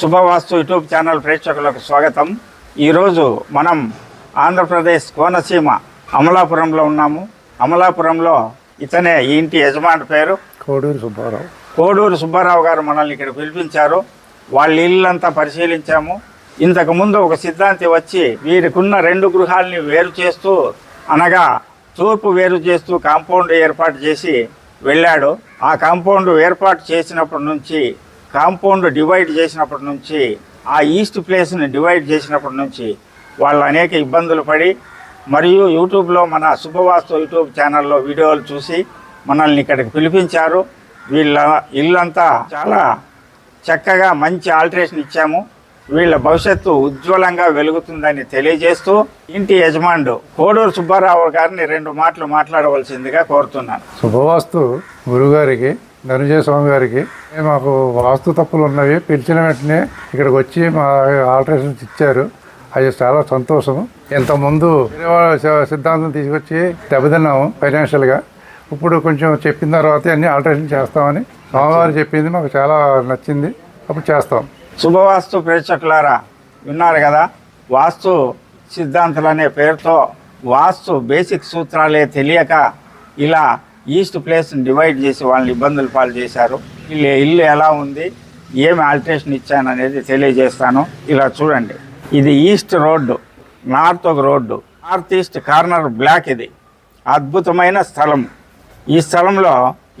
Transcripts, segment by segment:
శుభవాస్తు YouTube channel ప్రేక్షకులకు స్వాగతం. ఈరోజు మనం ఆంధ్రప్రదేశ్ కోనసీమ అమలాపురంలో ఉన్నాము. అమలాపురంలో ఇతనే ఈ ఇంటి యజమాని పేరు. కోడూరు సుబ్బారావు. కోడూరు సుబ్బారావు గారు మనల్ని ఇక్కడ పిలిపించారు. వాళ్ళ ఇల్లంతా పరిశీలించాము. ఇంతకు ముందు ఒక సిద్ధాంతి వచ్చి వీరికున్న రెండు గృహాల్ని వేరు చేస్తూ అనగా తూర్పు వేరు చేస్తూ కాంపౌండ్ ఏర్పాటు చేసి వెళ్ళాడు. ఆ కాంపౌండ్ ఏర్పాటు చేసినప్పటి నుంచి కాంపౌండ్ డివైడ్ చేసినప్పటి నుంచి ఆ ఈస్ట్ ప్లేస్ని డివైడ్ చేసినప్పటి నుంచి వాళ్ళు అనేక ఇబ్బందులు పడి మరియు యూట్యూబ్లో మన శుభవాస్తు యూట్యూబ్ ఛానల్లో వీడియోలు చూసి మనల్ని ఇక్కడికి పిలిపించారు. వీళ్ళ ఇల్లంతా చాలా చక్కగా మంచి ఆల్టరేషన్ ఇచ్చాము. వీళ్ళ భవిష్యత్తు ఉజ్వలంగా వెలుగుతుందని తెలియజేస్తూ ఇంటి యజమానుడు కోడూరు సుబ్బారావు గారిని రెండు మాటలు మాట్లాడవలసిందిగా కోరుతున్నాను. శుభవాస్తు గురుగారికి ధనుజయ స్వామి గారికి మాకు వాస్తు తప్పులు ఉన్నవి పిలిచిన వెంటనే ఇక్కడికి వచ్చి మా ఆల్టరేషన్స్ ఇచ్చారు. అది చాలా సంతోషం. ఇంతకుముందు సిద్ధాంతం తీసుకొచ్చి దెబ్బతిన్నాము ఫైనాన్షియల్గా. ఇప్పుడు కొంచెం చెప్పిన తర్వాత అన్ని ఆల్టరేషన్ చేస్తామని స్వామివారు చెప్పింది మాకు చాలా నచ్చింది. అప్పుడు చేస్తాం. శుభవాస్తు ప్రేక్షకులారా విన్నారు కదా? వాస్తు సిద్ధాంతులు అనే పేరుతో వాస్తు బేసిక్ సూత్రాలే తెలియక ఇలా ఈస్ట్ ప్లేస్ని డివైడ్ చేసి వాళ్ళని ఇబ్బందులు పాలు చేశారు. ఇల్లు ఇల్లు ఎలా ఉంది ఏమి ఆల్టరేషన్ ఇచ్చాను అనేది తెలియజేస్తాను. ఇలా చూడండి. ఇది ఈస్ట్ రోడ్డు నార్త్ ఒక road north east corner block ఇది. అద్భుతమైన స్థలం. ఈ స్థలంలో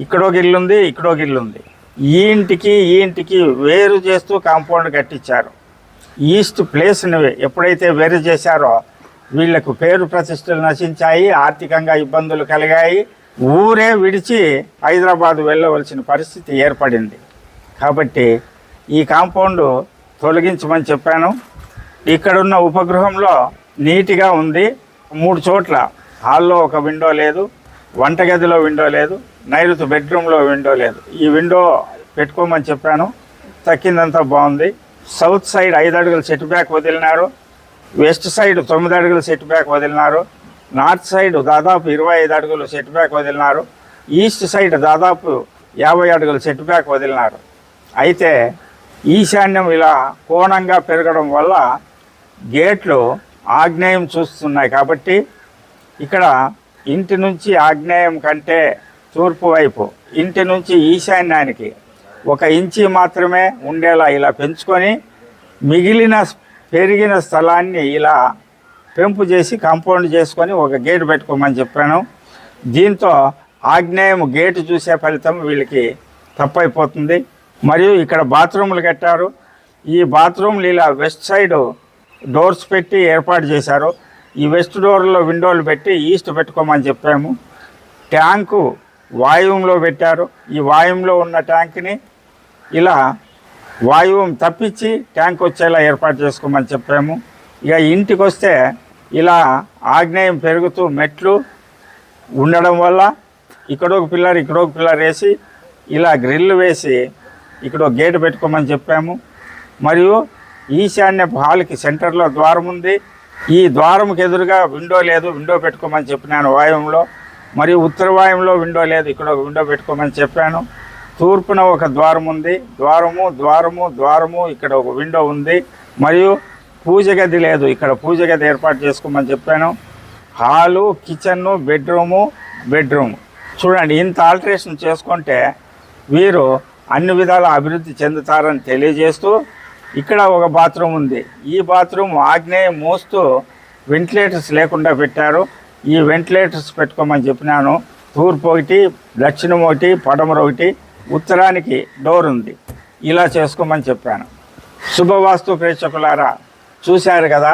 ఇక్కడ ఒక ఇల్లు ఉంది ఇక్కడ ఒక ఇల్లు ఉంది. ఈ ఇంటికి ఈ ఇంటికి వేరు చేస్తూ కాంపౌండ్ కట్టించారు. ఈస్ట్ ప్లేస్ని ఎప్పుడైతే వేరు చేశారో వీళ్ళకు పేరు ప్రతిష్టలు నశించాయి ఆర్థికంగా ఇబ్బందులు కలిగాయి ఊరే విడిచి హైదరాబాద్ వెళ్ళవలసిన పరిస్థితి ఏర్పడింది. కాబట్టి ఈ కాంపౌండ్ తొలగించమని చెప్పాను. ఇక్కడున్న ఉపగృహంలో నీట్గా ఉంది. మూడు చోట్ల హాల్లో ఒక విండో లేదు వంటగదిలో విండో లేదు నైరుతి బెడ్రూమ్లో విండో లేదు. ఈ విండో పెట్టుకోమని చెప్పాను. తక్కిందంతా బాగుంది. సౌత్ సైడ్ ఐదు అడుగులు సెట్ బ్యాక్ వదిలినారు. వెస్ట్ సైడ్ తొమ్మిది అడుగులు సెట్ బ్యాక్ వదిలినారు. నార్త్ సైడ్ దాదాపు ఇరవై ఐదు అడుగులు సెట్ బ్యాక్ వదిలినారు. ఈస్ట్ సైడ్ దాదాపు యాభై అడుగులు సెట్ బ్యాక్ వదిలినారు. అయితే ఈశాన్యం ఇలా కోణంగా పెరగడం వల్ల గేట్లు ఆగ్నేయం చూస్తున్నాయి కాబట్టి ఇక్కడ ఇంటి నుంచి ఆగ్నేయం కంటే తూర్పు వైపు ఇంటి నుంచి ఈశాన్యానికి ఒక ఇంచి మాత్రమే ఉండేలా ఇలా పెంచుకొని మిగిలిన పెరిగిన స్థలాన్ని ఇలా పెంపు చేసి కాంపౌండ్ చేసుకొని ఒక గేటు పెట్టుకోమని చెప్పాను. దీంతో ఆగ్నేయం గేటు చూసే ఫలితం వీళ్ళకి తప్పైపోతుంది. మరియు ఇక్కడ బాత్రూములు కట్టారు. ఈ బాత్రూమ్లు ఇలా వెస్ట్ సైడ్ డోర్స్ పెట్టి ఏర్పాటు చేశారు. ఈ వెస్ట్ డోర్లో విండోలు పెట్టి ఈస్ట్ పెట్టుకోమని చెప్పాము. ట్యాంకు వాయువులో పెట్టారు. ఈ వాయువులో ఉన్న ట్యాంక్ని ఇలా వాయువు తప్పించి ట్యాంక్ వచ్చేలా ఏర్పాటు చేసుకోమని చెప్పాము. ఇక ఇంటికి వస్తే ఇలా ఆగ్నేయం పెరుగుతూ మెట్లు ఉండడం వల్ల ఇక్కడ ఒక పిల్లర్ ఇక్కడ ఒక పిల్లర్ వేసి ఇలా గ్రిల్ వేసి ఇక్కడ ఒక గేటు పెట్టుకోమని చెప్పాము. మరియు ఈశాన్య హాల్కి సెంటర్లో ద్వారం ఉంది. ఈ ద్వారంకి ఎదురుగా విండో లేదు విండో పెట్టుకోమని చెప్పినాను వాయువులో. మరియు ఉత్తర వాయువులో విండో లేదు ఇక్కడ ఒక విండో పెట్టుకోమని చెప్పాను. తూర్పున ఒక ద్వారం ఉంది. ద్వారము ద్వారము ద్వారము ఇక్కడ ఒక విండో ఉంది. మరియు పూజ గది లేదు. ఇక్కడ పూజ గది ఏర్పాటు చేసుకోమని చెప్పాను. Hall kitchen bedroom bedroom. చూడండి ఇంత ఆల్టరేషన్ చేసుకుంటే వీరు అన్ని విధాల అభివృద్ధి చెందుతారని తెలియజేస్తూ ఇక్కడ ఒక బాత్రూమ్ ఉంది. ఈ బాత్రూమ్ ఆగ్నేయ మోస్తూ వెంటిలేటర్స్ లేకుండా పెట్టారు. ఈ వెంటిలేటర్స్ పెట్టుకోమని చెప్పినాను. తూర్పు ఒకటి దక్షిణం ఒకటి పడమర ఒకటి ఉత్తరానికి డోర్ ఉంది. ఇలా చేసుకోమని చెప్పాను. శుభవాస్తు ప్రేక్షకులారా చూశారు కదా?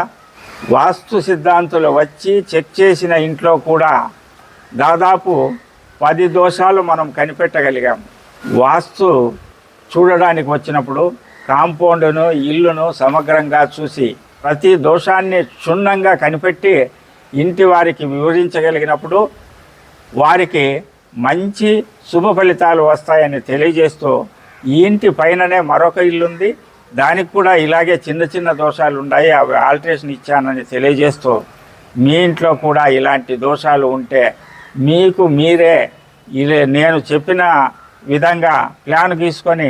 వాస్తు సిద్ధాంతులు వచ్చి చెక్ చేసిన ఇంట్లో కూడా దాదాపు పది దోషాలు మనం కనిపెట్టగలిగాం. వాస్తు చూడడానికి వచ్చినప్పుడు కాంపౌండ్ను ఇల్లును సమగ్రంగా చూసి ప్రతి దోషాన్ని క్షుణ్ణంగా కనిపెట్టి ఇంటి వారికి వివరించగలిగినప్పుడు వారికి మంచి శుభ ఫలితాలు వస్తాయని తెలియజేస్తూ ఈ ఇంటి పైననే మరొక ఇల్లు ఉంది దానికి కూడా ఇలాగే చిన్న చిన్న దోషాలు ఉన్నాయి అవి ఆల్టరేషన్ ఇచ్చానని తెలియజేస్తూ మీ ఇంట్లో కూడా ఇలాంటి దోషాలు ఉంటే మీకు మీరే ఇలా నేను చెప్పిన విధంగా ప్లాన్ గీసుకొని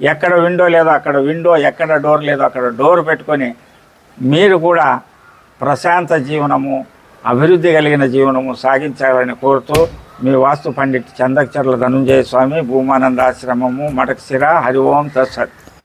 ఎక్కడ విండో లేదో అక్కడ విండో ఎక్కడ డోర్ లేదో అక్కడ డోర్ పెట్టుకొని మీరు కూడా ప్రశాంత జీవనము అభివృద్ధి కలిగిన జీవనము సాగించాలని కోరుతూ మీ వాస్తు పండిట్ చందక్చర్ల ధనుంజయ స్వామి భూమానంద ఆశ్రమము మటక్సిర హరి ఓం తత్సత్.